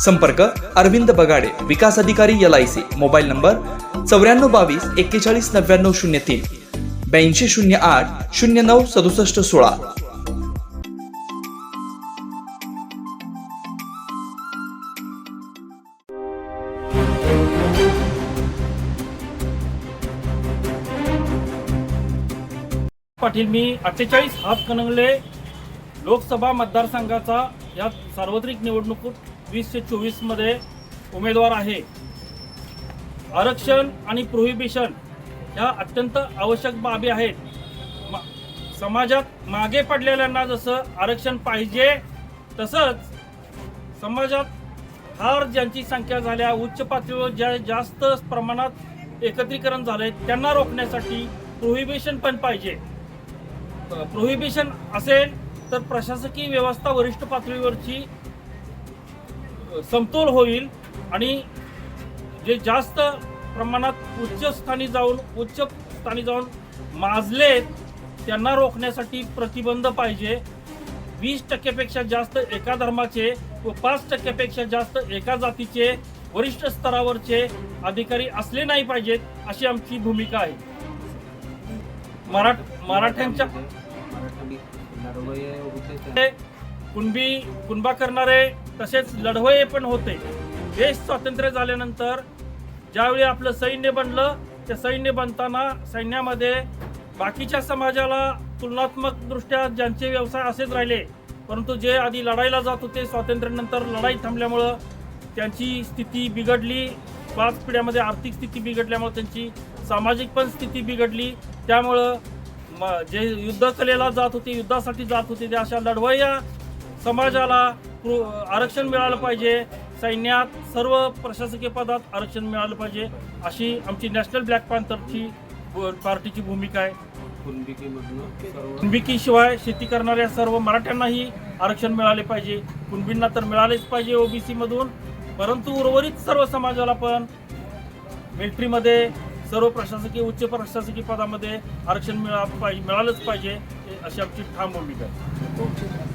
संपर्क अरविंद बगाडे विकास अधिकारी L I C mobile number चौऱ्याण्णव बावीस एक्केचाळीस नव्याण्णव शून्य तीन. ब्याऐंशी शून्य आठ शून्य नऊ सदुसष्ट सोळा. पाटील मी अठ्ठेचाळीस हातकणंगले लोकसभा मतदारसंघाचा या सार्वत्रिक निवडणुकीत वीसशे चोवीसमध्ये उमेदवार आहे. आरक्षण आणि प्रोहिबिशन ह्या अत्यंत आवश्यक बाबी आहेत. समाजात मागे पडलेल्यांना जसं आरक्षण पाहिजे तसंच समाजात फार ज्यांची संख्या झाल्या उच्च पातळीवर ज्या जास्त प्रमाणात एकत्रीकरण झालंय त्यांना रोखण्यासाठी प्रोहिबिशन पण पाहिजे. प्रोहिबिशन असेल तर प्रशासकीय व्यवस्था वरिष्ठ पातळीवरची समतोल होईल आणि जे जास्त प्रमाणात उच्च स्थानी जाऊन उच्च स्थानी जाऊन माजलेत त्यांना रोखण्यासाठी प्रतिबंध पाहिजे. वीस टक्क्यापेक्षा जास्त एका धर्माचे व पाच टक्क्यापेक्षा जास्त एका जातीचे वरिष्ठ स्तरावरचे अधिकारी असले नाही पाहिजेत अशी आमची भूमिका आहे. मराठ मराठ्यांच्या कुणबी कुणबा करणारे तसेच लढवये पण होते. देश स्वातंत्र्य झाल्यानंतर ज्यावेळी आपलं सैन्य बनलं ते सैन्य बनताना सैन्यामध्ये बाकीच्या समाजाला तुलनात्मक दृष्ट्या ज्यांचे व्यवसाय असेच राहिले परंतु जे आधी लढायला जात होते स्वातंत्र्यानंतर लढाई थांबल्यामुळं त्यांची स्थिती बिघडली. पाच पिढ्यामध्ये आर्थिक स्थिती बिघडल्यामुळं त्यांची सामाजिक पण स्थिती बिघडली. त्यामुळं म- जे युद्धकलेला जात होते युद्धासाठी जात होते त्या अशा लढवय्या समाजाला आरक्षण मिळालं पाहिजे. सैन्यात सर्व प्रशासकीय पदात आरक्षण मिळालं पाहिजे. अशी आमची नॅशनल ब्लॅक पॅन्थरची पार्टीची भूमिका आहे. कुणबिकीशिवाय शेती करणाऱ्या सर्व मराठ्यांनाही आरक्षण मिळाले पाहिजे. कुणबींना तर मिळालेच पाहिजे ओबीसी मधून परंतु उर्वरित सर्व समाजाला पण मिलिटरीमध्ये सर्व प्रशासकीय उच्च प्रशासकीय पदामध्ये आरक्षण मिळा पाहिजे मिळालंच पाहिजे. अशी आमची ठाम भूमिका आहे.